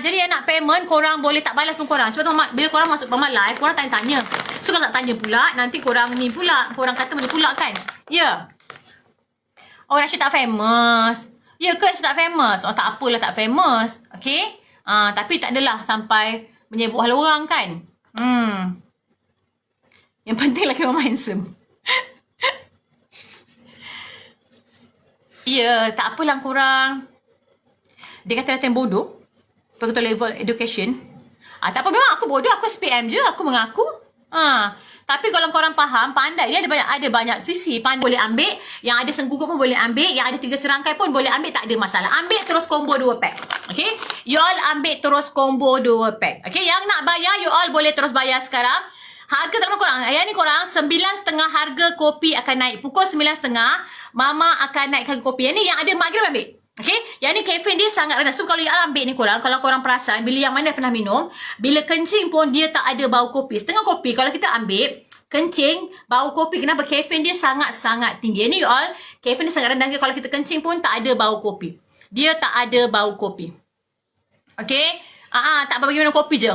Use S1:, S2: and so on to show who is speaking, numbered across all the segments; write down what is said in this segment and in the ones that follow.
S1: jadi yang nak payment korang boleh tak balas pun korang. Sebab tu bila korang masuk Mama live, korang tanya-tanya. So kalau tak tanya pula, nanti korang ni pula, korang kata macam pula kan? Ya. Yeah. Oh Rashid tak famous. Ya ke Rashid tak famous? Oh tak apalah tak famous. Okay? Ah, tapi tak adalah sampai menyebut hal orang kan? Hmm. Yang penting lagi Mama handsome. Ya, tak apalah korang. Dia kata datang bodoh. Betul level education. Ah, tak apa, memang aku bodoh. Aku SPM je. Aku mengaku. Ah, tapi kalau korang faham, pandai. Dia ada banyak ada banyak sisi. Pandai boleh ambil. Yang ada senggugut pun boleh ambil. Yang ada tiga serangkai pun boleh ambil. Tak ada masalah. Ambil terus combo dua pack. Okay? You all ambil terus combo dua pack. Okay? Yang nak bayar, you all boleh terus bayar sekarang. Harga tak korang. Yang ni korang, sembilan setengah harga kopi akan naik. Pukul sembilan setengah, Mama akan naik harga kopi. Yang ni yang ada kira ambil. Okay? Yang ni kafen dia sangat rendah. So, kalau you ambil ni korang, kalau korang perasan, bila yang mana pernah minum, bila kencing pun dia tak ada bau kopi. Setengah kopi, kalau kita ambil, kencing, bau kopi. Kenapa? Kafen dia sangat-sangat tinggi. Yang ni you all, kafen dia sangat rendah. Kalau kita kencing pun tak ada bau kopi. Dia tak ada bau kopi. Okay? Ah, uh-huh, tak bagi minum kopi je.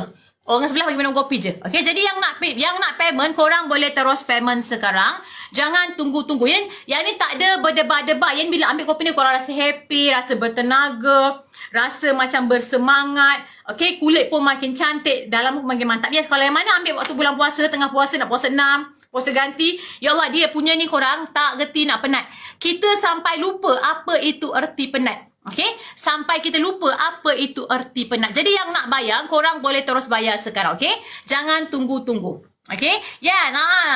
S1: Orang sebelah bagi minum kopi je. Okay, jadi yang nak yang nak payment, korang boleh terus payment sekarang. Jangan tunggu-tunggu. Yang, yang ni tak ada berdebar-debar. Yang bila ambil kopi ni, korang rasa happy, rasa bertenaga, rasa macam bersemangat. Okay, kulit pun makin cantik, dalam pun makin mantap. Yes, kalau yang mana ambil waktu bulan puasa, tengah puasa, nak puasa enam, puasa ganti. Ya Allah, dia punya ni korang tak gerti nak penat. Kita sampai lupa apa itu erti penat. Okay? Sampai kita lupa apa itu erti penat. Jadi yang nak bayar, korang boleh terus bayar sekarang. Okay? Jangan tunggu-tunggu. Okay? Ya, yeah, nah.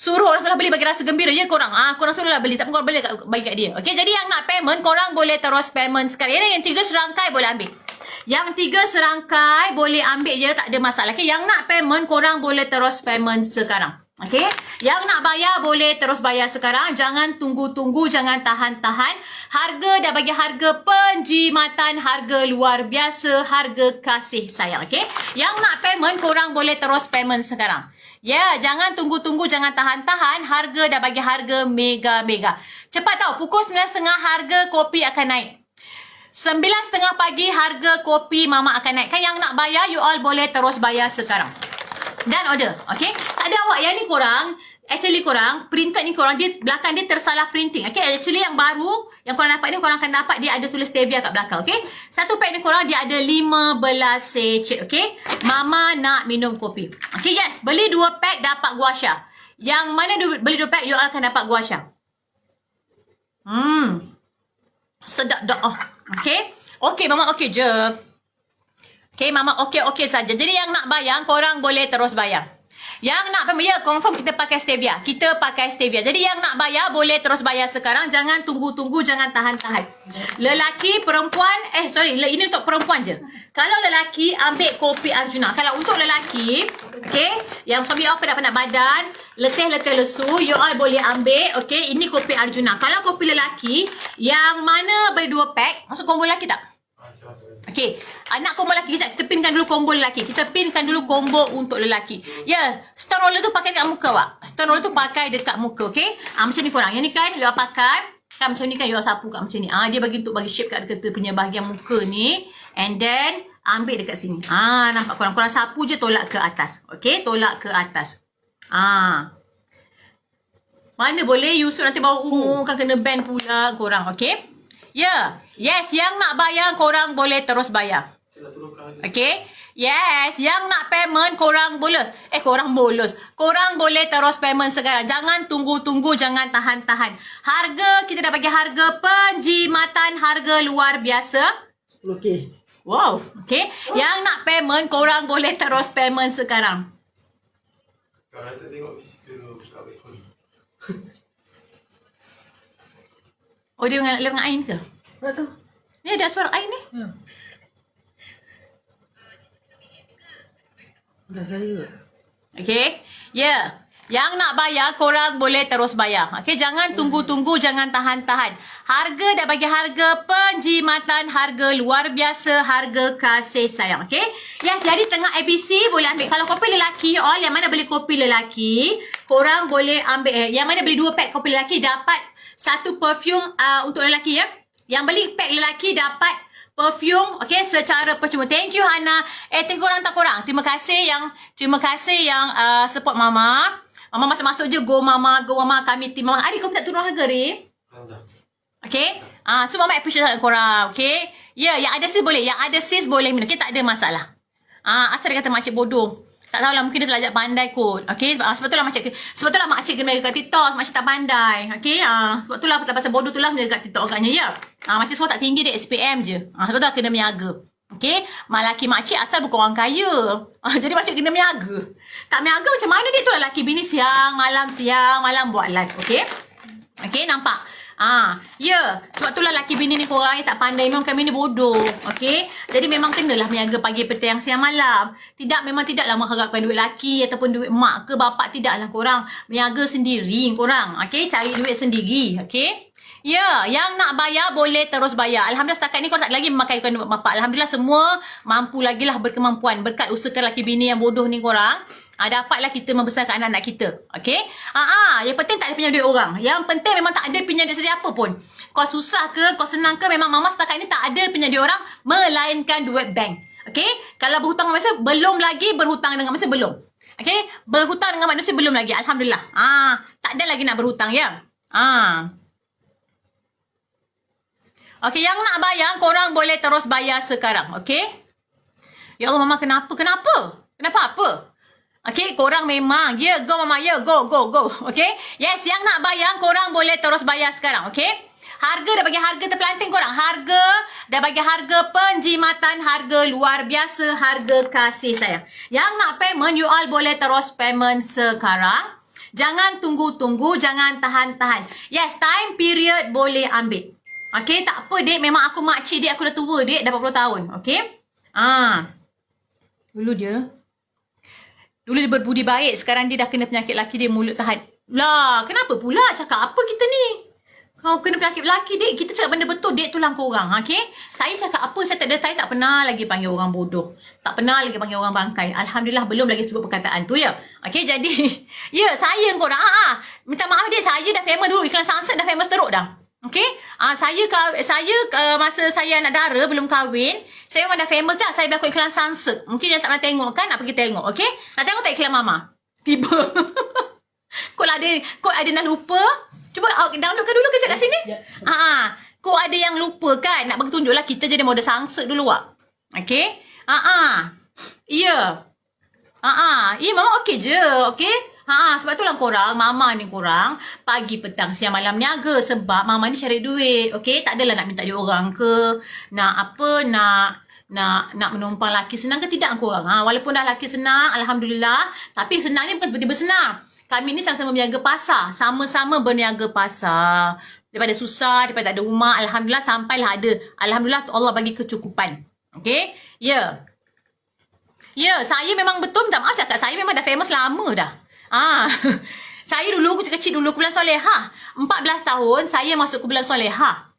S1: Suruh orang sebelah beli bagi rasa gembira. Ya korang. Ah, korang suruhlah beli. Tapi korang boleh bagi kat dia. Okay? Jadi yang nak payment, korang boleh terus payment sekarang. Ini yang tiga serangkai boleh ambil. Yang tiga serangkai boleh ambil je. Tak ada masalah. Okay? Yang nak payment, korang boleh terus payment sekarang. Okay? Yang nak bayar boleh terus bayar sekarang. Jangan tunggu-tunggu, jangan tahan-tahan. Harga dah bagi harga penjimatan, harga luar biasa, harga kasih sayang. Okay? Yang nak payment, korang boleh terus payment sekarang. Ya, yeah, jangan tunggu-tunggu, jangan tahan-tahan. Harga dah bagi harga mega-mega. Cepat tau, pukul 9.30 harga kopi akan naik. 9.30 pagi harga kopi mama akan naik. Kan yang nak bayar, you all boleh terus bayar sekarang. Dan order. Okay. Tak ada awak. Yang ni korang. Actually korang. Printed ni korang. Dia, belakang dia tersalah printing. Okay. Actually yang baru. Yang korang dapat ni. Korang akan dapat. Dia ada tulis stevia kat belakang. Okay. Satu pack ni korang. Dia ada 15 secet. Okay. Mama nak minum kopi. Okay. Yes. Beli dua pack dapat guasha. Yang mana du- beli dua pack. You akan dapat guasha. Hmm. Sedap dah. Oh. Okay. Okay. Mama okay je. Okay, Mama okey-okey saja. Jadi yang nak bayar, korang boleh terus bayar. Yang nak ya confirm kita pakai stevia. Kita pakai stevia. Jadi yang nak bayar boleh terus bayar sekarang. Jangan tunggu-tunggu, jangan tahan-tahan. Lelaki, perempuan, eh sorry, ini untuk perempuan je. Kalau lelaki ambil kopi Arjuna. Kalau untuk lelaki, okay, yang suami apa dah penat badan, letih-letih lesu, you all boleh ambil, okay, ini kopi Arjuna. Kalau kopi lelaki, yang mana beli dua pack, masuk combo lelaki tak? Okey, anak combo lelaki kita, kita pinkan dulu combo lelaki. Kita pinkan dulu combo untuk lelaki. Ya, yeah, stone roller tu pakai dekat muka awak. Stone roller tu pakai dekat muka, okey? Ah macam ni korang. Yang ni kan you pakai kan macam ni kan you sapu kat macam ni. Ah dia bagi untuk bagi shape kat kita punya bahagian muka ni and then ambil dekat sini. Ah nampak korang korang sapu je tolak ke atas. Okey, tolak ke atas. Ah. Mana boleh Yusuf nanti bawa ungu kan kena ban pula korang, okey? Ya. Yeah. Yes, yang nak bayar korang boleh terus bayar. Okay. Yes, yang nak payment korang bolos. Eh, korang bolos. Korang boleh terus payment sekarang. Jangan tunggu-tunggu, jangan tahan-tahan. Harga, kita dah bagi harga penjimatan, harga luar biasa.
S2: Okey.
S1: Wow, okay. Yang nak payment, korang boleh terus payment sekarang.
S3: Kalau tak tengok visi tu tak baik pun.
S1: Oh, dia dengan, dengan Ain ke?
S2: Tak tahu.
S1: Ni ada suara Ain ni?
S2: Ya. Dah saya.
S1: Okay. Ya. Yeah. Yang nak bayar, korang boleh terus bayar. Okay, jangan tunggu-tunggu, jangan tahan-tahan. Harga dah bagi harga penjimatan, harga luar biasa, harga kasih sayang. Okay. Yes, jadi tengah ABC boleh ambil. Kalau kopi lelaki, all yang mana beli kopi lelaki, korang boleh ambil. Eh, yang mana beli dua pack kopi lelaki, dapat satu perfume uh, untuk lelaki ya. Yang beli pack lelaki dapat perfume okay secara percuma. Thank you Hana. Eh thank you korang tak korang. Terima kasih yang terima kasih yang uh, support mama. Mama masuk-masuk je. Go mama. Go mama. Kami tim mama. Ari kau tak turun harga
S3: Anda.
S1: Okay? Ah, so mama appreciate sangat korang okay? Ya yeah, yang ada sis boleh. Yang ada sis boleh minum. Okay tak ada masalah. Ah, asal dia kata makcik bodoh. Tak tahulah mungkin dia terlajak pandai kot. Okay. Ah, sebab itulah makcik sebab itulah makcik kena kat TikTok, makcik tak pandai. Okay. Ah, sebab itulah pasal bodoh tu lah menjaga kat TikTok agaknya ya. Ah, makcik sekolah tak tinggi dia SPM je. Ah, sebab itulah kena meniaga. Okay. Malaki makcik asal bukan orang kaya. Ah, jadi makcik kena meniaga. Tak meniaga macam mana dia tu lah laki bini siang, malam siang, malam buat live. Okay. Okay, nampak? Ah, ya. Yeah. Sebab itulah laki bini ni korang yang tak pandai. Memang kami ni bodoh. Okay? Jadi memang kenalah meniaga pagi, petang, siang, malam. Tidak, memang tidaklah mengharapkan duit laki ataupun duit mak ke bapak. Tidaklah korang. Meniaga sendiri korang. Okay? Cari duit sendiri. Okay? Ya, yeah, yang nak bayar boleh terus bayar. Alhamdulillah setakat ni korang tak lagi memakai duit bapak. Alhamdulillah semua mampu lagi lah berkemampuan. Berkat usahakan laki bini yang bodoh ni korang. Ah, dapatlah kita membesarkan anak-anak kita. Okay? Ah, ah, yang penting tak ada pinjam duit orang. Yang penting memang tak ada pinjam duit sesiapa pun. Kau susah ke, kau senang ke, memang mama setakat ni tak ada pinjam duit orang, melainkan duit bank. Okay? Kalau berhutang dengan manusia, belum lagi berhutang dengan manusia, belum. Okay? Berhutang dengan manusia, belum lagi. Alhamdulillah. Ah, tak ada lagi nak berhutang, ya? Ah. Okay, yang nak bayar, korang boleh terus bayar sekarang. Okay? Ya Allah, Mama kenapa? Kenapa? Kenapa apa? Okay, korang memang. Ya, yeah, go Mama. Ya, yeah, go, go, go. Okay? Yes, yang nak bayar, korang boleh terus bayar sekarang. Okay? Harga dah bagi harga terpelanting korang. Harga dah bagi harga penjimatan. Harga luar biasa. Harga kasih sayang. Yang nak payment, you all boleh terus payment sekarang. Jangan tunggu-tunggu. Jangan tahan-tahan. Yes, time period boleh ambil. Okay, tak apa dek. Memang aku makcik dek. Aku dah tua dek. Dah 40 tahun. Okay? Ah. Dulu dia. Dulu dia berbudi baik. Sekarang dia dah kena penyakit laki dia mulut tahan. Lah, kenapa pula cakap apa kita ni? Kau kena penyakit lelaki, dek. Kita cakap benda betul, dek tulang korang, okay? Saya cakap apa, saya tak ada, tak pernah lagi panggil orang bodoh. Tak pernah lagi panggil orang bangkai. Alhamdulillah, belum lagi sebut perkataan tu, ya? Okay, jadi, ya, saya korang, ah, ah. Minta maaf, dek, saya dah famous dulu. Iklan sunset dah famous teruk dah. Okay? Ah, saya saya uh, masa saya anak dara belum kahwin, saya memang dah famous dah. Saya berlakon iklan sunset. Mungkin yang tak pernah tengok kan, nak pergi tengok, okay? Nak tengok tak iklan mama? Tiba. kau ada kau ada nak lupa? Cuba uh, downloadkan dulu kejap kat sini. Ha ah. Kau ada yang lupa kan? Nak bagi tunjuk lah kita jadi model sunset dulu wak. Okay? Ha ah. Ya. Ha ah. Ya mama okey je, okay? Ha, sebab itulah korang, mama ni korang, pagi, petang, siang, malam niaga. Sebab mama ni cari duit. Okay? Tak adalah nak minta duit orang ke. Nak apa, nak nak nak menumpang laki senang ke tidak korang. Ha, walaupun dah laki senang, Alhamdulillah. Tapi senang ni bukan tiba-tiba senang. Kami ni sama-sama berniaga pasar. Sama-sama berniaga pasar. Daripada susah, daripada tak ada rumah. Alhamdulillah sampailah ada. Alhamdulillah Allah bagi kecukupan. Okay? Ya. Yeah. Ya, yeah, saya memang betul minta maaf cakap saya memang dah famous lama dah. Ah, saya dulu kecil-kecil dulu bulan soleha. 14 tahun saya masuk ke bulan soleha.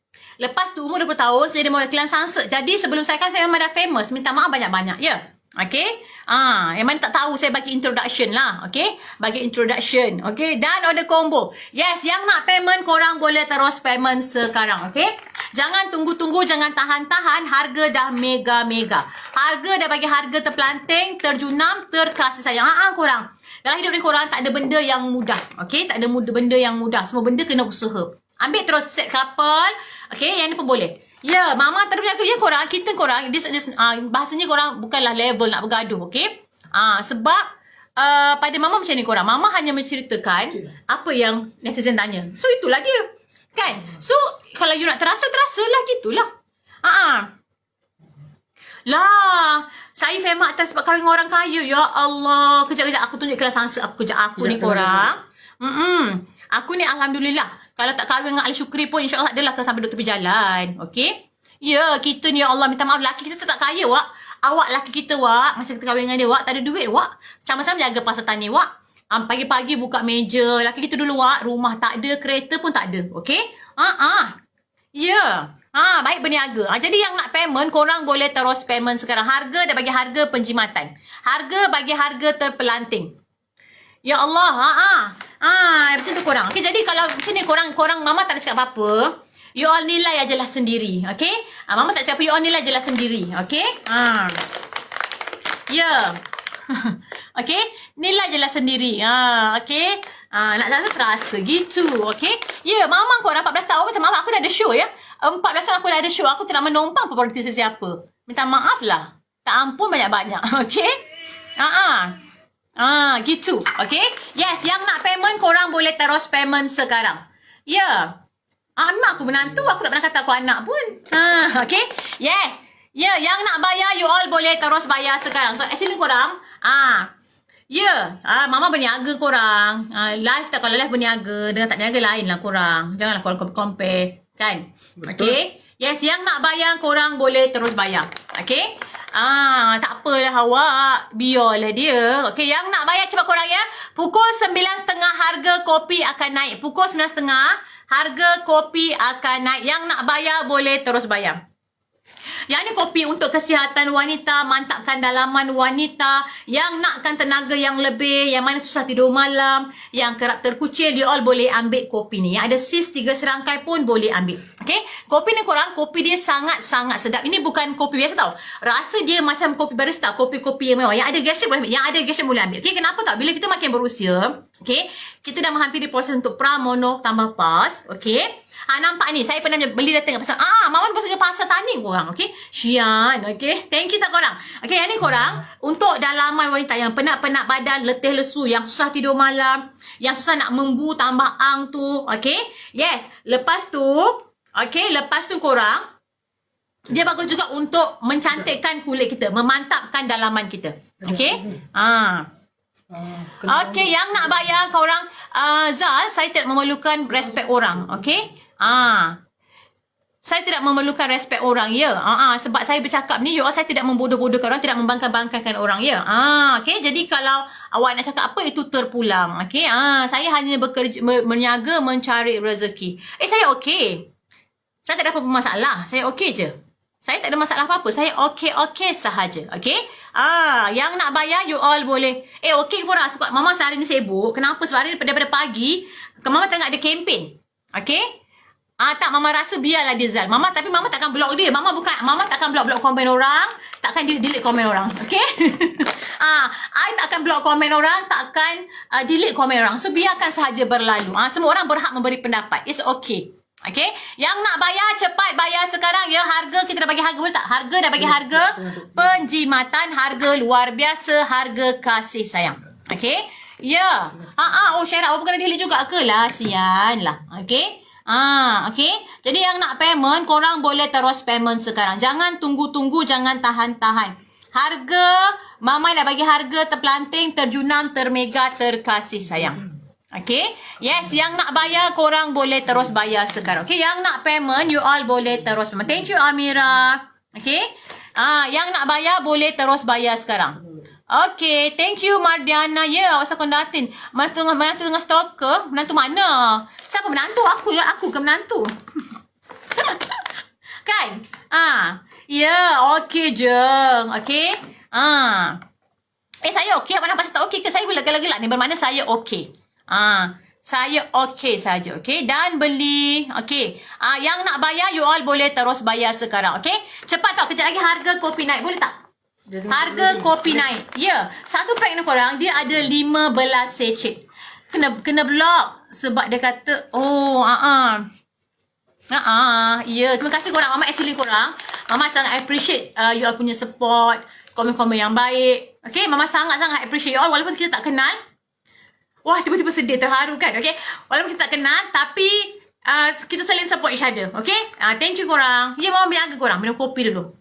S1: Lepas tu umur 20 tahun saya dah mula iklan sunset. Jadi sebelum saya kan saya memang dah famous. Minta maaf banyak-banyak. Ya. Yeah. Okay. Ah, yang mana tak tahu saya bagi introduction lah. Okay. Bagi introduction. Okay. Dan order combo. Yes. Yang nak payment korang boleh terus payment sekarang. Okay. Jangan tunggu-tunggu. Jangan tahan-tahan. Harga dah mega-mega. Harga dah bagi harga terpelanting. Terjunam. Terkasih sayang. Ah, korang. Dalam hidup ni korang tak ada benda yang mudah. Okay? Tak ada mudah, benda yang mudah. Semua benda kena usaha. Ambil terus set couple. Okay? Yang ni pun boleh. Ya, mama terus berjaga. Ya korang, kita korang. This, this, uh, bahasanya korang bukanlah level nak bergaduh. Okay? Uh, sebab uh, pada mama macam ni korang. Mama hanya menceritakan apa yang netizen tanya. So itulah dia. Kan? So kalau you nak terasa, terasalah gitulah. Ah, uh-uh. Lah, saya famous atas sebab kahwin dengan orang kaya. Ya Allah. Kejap-kejap aku tunjuk kelas sunset aku kejap aku ni korang. Hmm. Aku ni alhamdulillah. Kalau tak kahwin dengan Ali Syukri pun insya-Allah adalah akan sampai duduk tepi jalan. Okey? Ya, kita ni ya Allah minta maaf laki kita tak kaya wak. Awak laki kita wak, masa kita kahwin dengan dia wak, tak ada duit wak. Sama-sama jaga pasar tani wak. Um, pagi-pagi buka meja. Laki kita dulu wak, rumah tak ada, kereta pun tak ada. Okey? Ha ah. Uh-uh. Ya. Yeah. Ha, baik berniaga. Ha, jadi yang nak payment, korang boleh terus payment sekarang. Harga dah bagi harga penjimatan. Harga bagi harga terpelanting. Ya Allah, ha, ha. Ha, macam tu korang. Okay, jadi kalau sini korang, korang, mama tak nak cakap apa-apa. You all nilai ajalah sendiri. Okay? Ah, Mama tak cakap you all nilai ajalah sendiri. Okay? Ah. Ya. Yeah. okay? Nilai je lah sendiri. Ha, okay? Ha, nak rasa terasa gitu. Okay? Ya, yeah, mama korang 14 tahun macam mama aku dah ada show ya. 14 tahun aku dah ada show. Aku tidak menumpang properti sesiapa. Minta maaf lah. Tak ampun banyak-banyak. Okay? Ha ah. Ah, gitu. Okay? Yes, yang nak payment korang boleh terus payment sekarang. Ya. Yeah. Ah, memang aku menantu. Aku tak pernah kata aku anak pun. Ha, okay? Yes. Ya, yeah, yang nak bayar you all boleh terus bayar sekarang. So actually korang, ah, ya, yeah, ah, mama berniaga korang. Ah, live tak kalau live berniaga dengan tak niaga lain lah korang. Janganlah korang compare, kan? Okay? Yes, yang nak bayar korang boleh terus bayar. Okay? Ah, tak apalah awak. Biarlah dia. Okay, yang nak bayar cepat korang ya. Pukul 9.30 harga kopi akan naik. Pukul 9.30 harga kopi akan naik. Yang nak bayar boleh terus bayar. Yang ni kopi untuk kesihatan wanita, mantapkan dalaman wanita, yang nakkan tenaga yang lebih, yang mana susah tidur malam, yang kerap terkucil, you all boleh ambil kopi ni. Yang ada sis tiga serangkai pun boleh ambil. Okay? Kopi ni korang, kopi dia sangat-sangat sedap. Ini bukan kopi biasa tau. Rasa dia macam kopi barista, kopi-kopi yang mewah. Yang ada gastric boleh ambil. Yang ada gastric boleh ambil. Okay? Kenapa tak? Bila kita makin berusia, okay? Kita dah menghampiri proses untuk pramono tambah pas. Okay? Ha, nampak ni, saya pernah beli dah tengok pasal, ah, Mama pasal pasal tani korang, okay? Syian, okay? Thank you tak korang? Okay, yang ni korang, untuk dalaman wanita yang penat-penat badan, letih lesu, yang susah tidur malam, yang susah nak membu tambah ang tu, okay? Yes, lepas tu, okay, lepas tu korang, dia bagus juga untuk mencantikkan kulit kita, memantapkan dalaman kita. Okay? Ah. Okay, yang nak bayar korang, uh, Zal, saya tidak memerlukan respect orang. Okay? Ah. Saya tidak memerlukan respect orang, ya. Ah, ah, sebab saya bercakap ni, you all saya tidak membodoh-bodohkan orang, tidak membangkai-bangkaikan orang, ya. Ah, okay. Jadi kalau awak nak cakap apa, itu terpulang. Okay. Ah, saya hanya bekerja, me- berniaga mencari rezeki. Eh, saya okay. Saya tak ada apa-apa masalah. Saya okay je. Saya tak ada masalah apa-apa. Saya okay-okay sahaja. Okay? Ah, yang nak bayar, you all boleh. Eh, okay korang. Sebab Mama sehari ni sibuk. Kenapa sebab hari daripada pagi, ke Mama tengah ada kempen. Okay? Ah, tak, Mama rasa biarlah dia Zal. Mama, tapi Mama takkan block dia. Mama bukan, Mama takkan block-block komen orang. Takkan delete-delete komen orang. Okay? ah, I takkan block komen orang. Takkan uh, delete komen orang. So, biarkan sahaja berlalu. Ah, semua orang berhak memberi pendapat. It's okay. Okay? Yang nak bayar, cepat bayar sekarang ya. Harga, kita dah bagi harga boleh tak? Harga dah bagi harga. Penjimatan, harga luar biasa. Harga kasih sayang. Okay? Ya. Ah, ah, oh Syarah, awak kena delete juga ke lah? Sian lah. Okay? Ah, okay. Jadi yang nak payment, korang boleh terus payment sekarang. Jangan tunggu-tunggu, jangan tahan-tahan. Harga, Mama dah bagi harga terpelanting, terjunam, termega, terkasih sayang. Okay. Yes, yang nak bayar, korang boleh terus bayar sekarang. Okay, yang nak payment, you all boleh terus payment. Thank you, Amira. Okay. Ah, yang nak bayar, boleh terus bayar sekarang. Okay, thank you Mardiana. Ya, yeah, awak sekundatin. Menantu dengan menantu dengan stalker. Menantu mana? Siapa menantu? Aku ya, aku ke menantu. kan? Ah, ya, yeah, okay je. Okay? Ah. Eh, saya okay. Mana pasal tak okay ke? Saya boleh gelak-gelak ni. Bermakna saya okay. Ah, saya okay saja, okay? Dan beli, okay. Ah, yang nak bayar, you all boleh terus bayar sekarang, okay? Cepat tau, kejap lagi harga kopi naik. Boleh tak? Harga kopi naik. Ya, yeah. satu pack ni korang, dia ada 15 sachet. Kena kena block sebab dia kata, oh, ah uh-uh. Ah, uh-uh. ya. Yeah. Terima kasih korang. Mama actually korang. Mama sangat appreciate uh, you all punya support, komen-komen yang baik. Okay, Mama sangat-sangat appreciate you all walaupun kita tak kenal. Wah, tiba-tiba sedih, terharu kan? Okay, walaupun kita tak kenal, tapi uh, kita saling support each other. Okay, uh, thank you korang. Ya, yeah, Mama biar korang. Minum kopi dulu.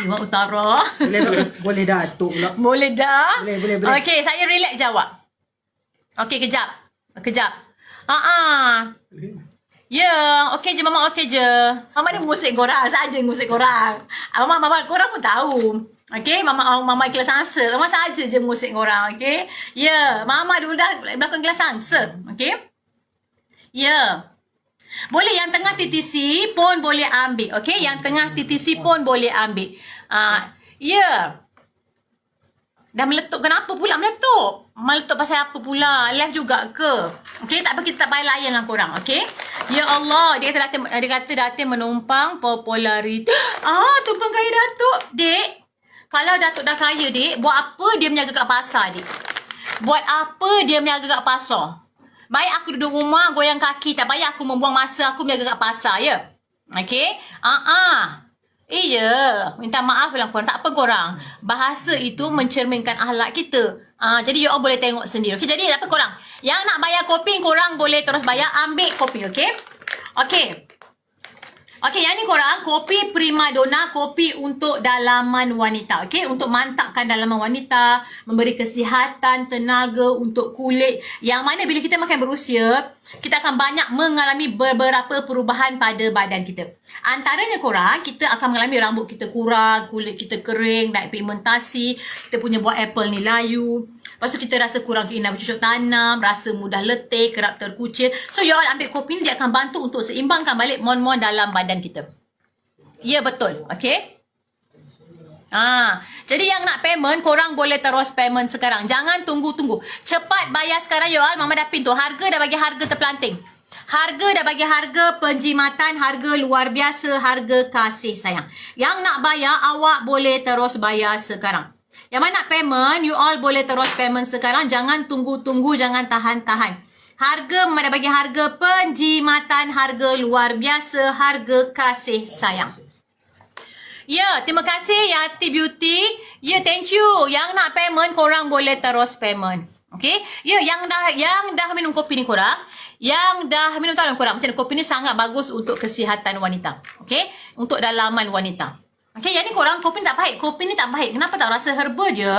S1: Iwan Utara.
S2: Boleh? Boleh dah atuk pula.
S1: Boleh dah?
S2: Boleh, boleh, boleh.
S1: Okey, saya relax jawab. Okey, kejap. Kejap. Ha ah. Ya, yeah, okey je mama okey je. Mama ni musik korang, saja musik korang. Ah, Mama mama korang pun tahu. Okey, mama mama kelas angsa. Mama saja je musik korang, okey? Ya, yeah, mama dulu dah belakang kelas angsa, okey? Ya. Yeah. Boleh yang tengah TTC pun boleh ambil. Okay? Yang tengah TTC pun boleh ambil. Ah, uh, ya. Yeah. Dah meletup. Kenapa pula meletup? Meletup pasal apa pula? Live juga ke? Okay, tak apa kita tak payah layan lah korang. Okay? Ya Allah, dia kata Datin, dia kata Datin menumpang populariti. Ah, tumpang kaya Datuk. Dek, kalau Datuk dah kaya, dek, buat apa dia menjaga kat pasar, dek? Buat apa dia menjaga kat pasar? Baik aku duduk rumah, goyang kaki. Tak payah aku membuang masa aku menjaga kat pasar, ya? Okay? Ah, ah. Iya, minta maaf lah korang. Tak apa korang. Bahasa itu mencerminkan ahlak kita. Ah, jadi you all boleh tengok sendiri. Okay, jadi apa korang? Yang nak bayar kopi, korang boleh terus bayar. Ambil kopi, okay? Okay. Okey, yang ni korang kopi prima donna, kopi untuk dalaman wanita. Okey, untuk mantapkan dalaman wanita, memberi kesihatan, tenaga untuk kulit. Yang mana bila kita makan berusia, kita akan banyak mengalami beberapa perubahan pada badan kita. Antaranya korang, kita akan mengalami rambut kita kurang, kulit kita kering, naik pigmentasi, kita punya buah apple ni layu. Lepas tu kita rasa kurang keinginan bercucuk tanam, rasa mudah letih, kerap terkucil. So you all ambil kopi ni dia akan bantu untuk seimbangkan balik mon-mon dalam badan kita. Ya betul. Okay? Ah, jadi yang nak payment, korang boleh terus payment sekarang. Jangan tunggu-tunggu. Cepat bayar sekarang you all. Mama dah pin tu. Harga dah bagi harga terpelanting. Harga dah bagi harga penjimatan, harga luar biasa, harga kasih sayang. Yang nak bayar, awak boleh terus bayar sekarang. Yang mana nak payment, you all boleh terus payment sekarang. Jangan tunggu-tunggu, jangan tahan-tahan. Harga, dah bagi harga penjimatan, harga luar biasa, harga kasih sayang. Ya, terima kasih Yati Beauty. Ya, thank you. Yang nak payment, korang boleh terus payment. Okay? Ya, yang dah yang dah minum kopi ni korang. Yang dah minum tahu korang. Macam kopi ni sangat bagus untuk kesihatan wanita. Okay? Untuk dalaman wanita. Okay, yang ni korang kopi ni tak pahit. Kopi ni tak pahit. Kenapa tak? Rasa herba je.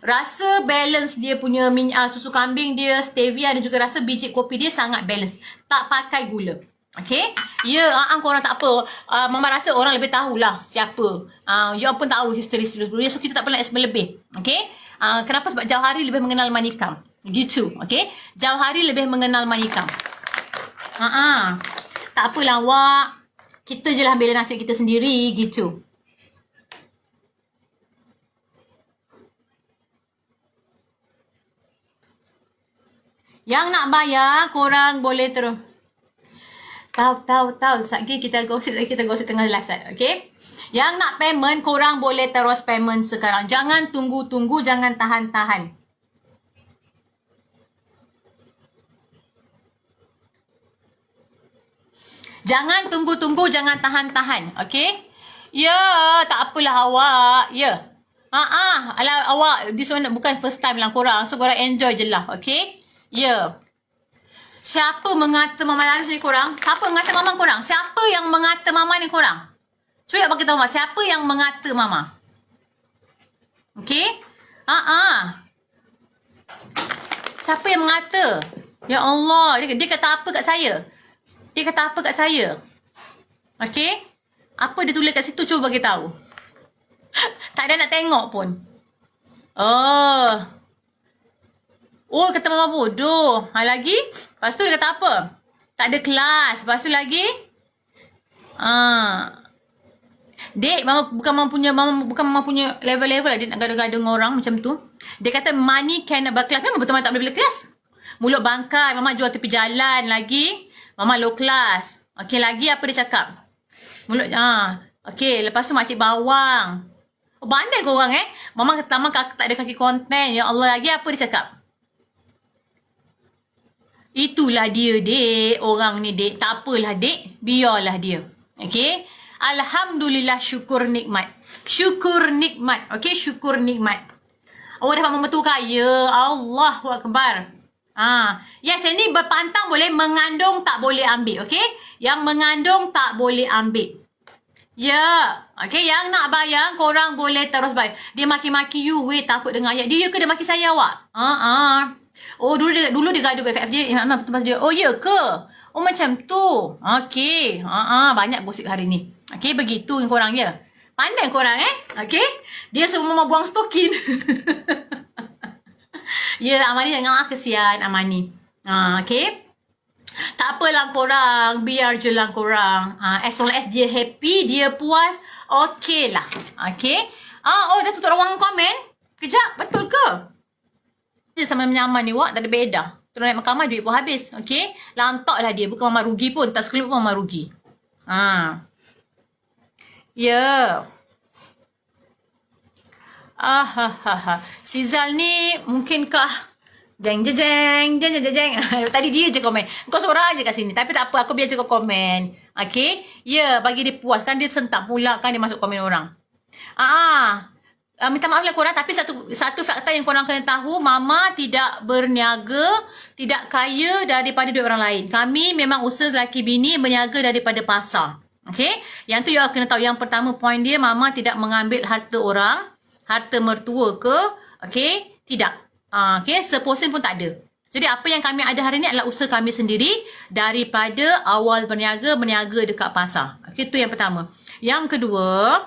S1: Rasa balance dia punya minyak susu kambing dia, stevia dan juga rasa biji kopi dia sangat balance. Tak pakai gula. Okay? Ya, yeah, uh, korang tak apa. Uh, Mama rasa orang lebih tahulah siapa. Uh, you pun tahu history-history sebelum So, kita tak perlu explain lebih. Okay? Uh, kenapa? Sebab jauh hari lebih mengenal manikam. Gitu. Okay? Jauh hari lebih mengenal manikam. Uh -uh. Tak apalah, Wak. Kita je lah ambil nasib kita sendiri. Gitu. Yang nak bayar, korang boleh terus. Tahu, tahu, tahu. Sekejap kita gosip, kita gosip tengah live set. Okay? Yang nak payment, korang boleh terus payment sekarang. Jangan tunggu-tunggu, jangan tahan-tahan. Jangan tunggu-tunggu, jangan tahan-tahan. Okay? Ya, tak apalah awak. Ya. Ah, ah, ala awak this one bukan first time lah korang. So korang enjoy je lah, okay? Ya. Siapa mengata Mama Laris ni korang? Siapa mengata Mama korang? Siapa yang mengata Mama ni korang? Cuba bagi tahu Mama, siapa yang mengata Mama? Okay? Ah, ah. Siapa yang mengata? Ya Allah, dia, dia kata apa kat saya? Dia kata apa kat saya? Okay? Apa dia tulis kat situ cuba bagi tahu. tak ada nak tengok pun. Oh. Oh, kata mama bodoh. Ha, lagi? Lepas tu dia kata apa? Tak ada kelas. Lepas tu lagi? Ah. Dek, mama bukan mama punya mama bukan mama punya level-level lah dia nak gaduh-gaduh dengan orang macam tu. Dia kata money can berkelas. Memang betul mama tak boleh beli kelas. Mulut bangkai, mama jual tepi jalan lagi. Mama low class. Okey, lagi apa dia cakap? Mulut ah. Okey, lepas tu makcik bawang. Oh, bandai kau orang eh. Mama kata mama tak ada kaki konten. Ya Allah, lagi apa dia cakap? Itulah dia, dek. Orang ni, dek. Tak apalah, dek. Biarlah dia. Okay? Alhamdulillah syukur nikmat. Syukur nikmat. Okay? Syukur nikmat. Awak dapat membantu kaya. Allahu Akbar. Ah, yes, ini berpantang boleh, mengandung tak boleh ambil, okay? Yang mengandung tak boleh ambil. Ya, yeah. okay, yang nak bayar, korang boleh terus bayar. Dia maki-maki you, weh, takut dengar ayat. Dia ke dia maki saya awak? Uh ah. Oh, dulu dia dulu dia gaduh BFF dia. Eh, betul dia. Oh, ya ke? Oh, macam tu. Okay. Ah, uh banyak gosip hari ni. Okay, begitu korang ya. Pandai korang eh. Okay. Dia semua buang stokin. ya, Amani jangan ah, kesian Amani. Ah, okay. Tak apalah korang, biar je lah korang. Ah, as long as dia happy, dia puas, okay lah. Okay. Ah, oh, dah tutup ruang komen. Kejap, betul ke? Je sama menyaman ni wak tak ada beda. Terus naik mahkamah duit pun habis. Okey? Lantaklah dia. Bukan mama rugi pun. Tak sekelip pun mama rugi. Ha. Ya. Ah, ha, ha, ha. Si Zal ni mungkinkah Jeng jeng jeng jeng jeng jeng. Tadi dia je komen. Kau seorang je kat sini. Tapi tak apa, aku biar je kau komen. Okay? Ya, bagi dia puas. Kan dia sentak pula kan dia masuk komen orang. Ah, ah. Uh, minta maaf lah korang tapi satu satu fakta yang korang kena tahu mama tidak berniaga tidak kaya daripada duit orang lain kami memang usaha lelaki bini berniaga daripada pasar Okay? Yang tu you all kena tahu. Yang pertama point dia, mama tidak mengambil harta orang, harta mertua ke, okay? Tidak. Uh, okay? Seposen pun tak ada. Jadi apa yang kami ada hari ni adalah usaha kami sendiri daripada awal berniaga, berniaga dekat pasar. Okay, tu yang pertama. Yang kedua,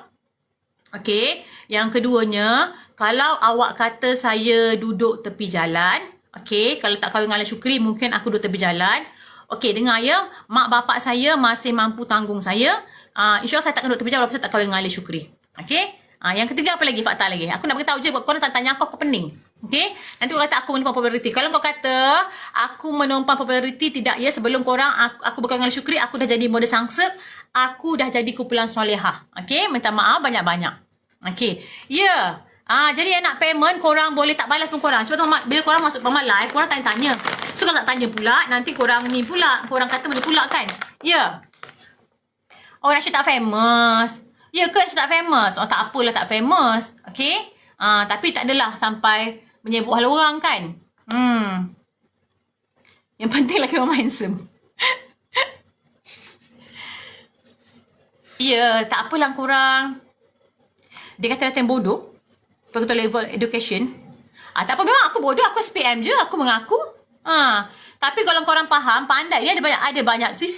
S1: okay, yang keduanya, kalau awak kata saya duduk tepi jalan, okay, kalau tak kahwin dengan Syukri, mungkin aku duduk tepi jalan. Okey, dengar ya. Mak bapak saya masih mampu tanggung saya. Uh, InsyaAllah saya takkan duduk tepi jalan walaupun saya tak kahwin dengan Syukri. Okey? Uh, yang ketiga apa lagi? Fakta lagi. Aku nak beritahu je. Korang tak tanya aku, aku pening. Okey? Nanti kau kata aku menumpang populariti. Kalau kau kata aku menumpang populariti, tidak ya. Sebelum korang, aku, aku berkahwin dengan Syukri, aku dah jadi model sangset. Aku dah jadi kumpulan solehah. Okey? Minta maaf banyak-banyak. Okey. Ya. Yeah. Ah, jadi yang nak payment, korang boleh tak balas pun korang. Sebab tu mak- bila korang masuk pemain live, korang tanya-tanya. So, kalau tak tanya pula, nanti korang ni pula. Korang kata macam pula kan? Ya. Yeah. Oh, Rashid tak famous. Ya ke Rashid tak famous? Oh, tak apalah tak famous. Okay? Ah, tapi tak adalah sampai menyebut hal orang kan? Hmm. Yang penting lagi mama handsome. Ya, tak apalah korang. Dia kata datang bodoh. Begitu level education. Ah, tak apa, memang aku bodoh. Aku SPM je. Aku mengaku. Ah, tapi kalau korang faham, pandai. Dia ada banyak, ada banyak sisi.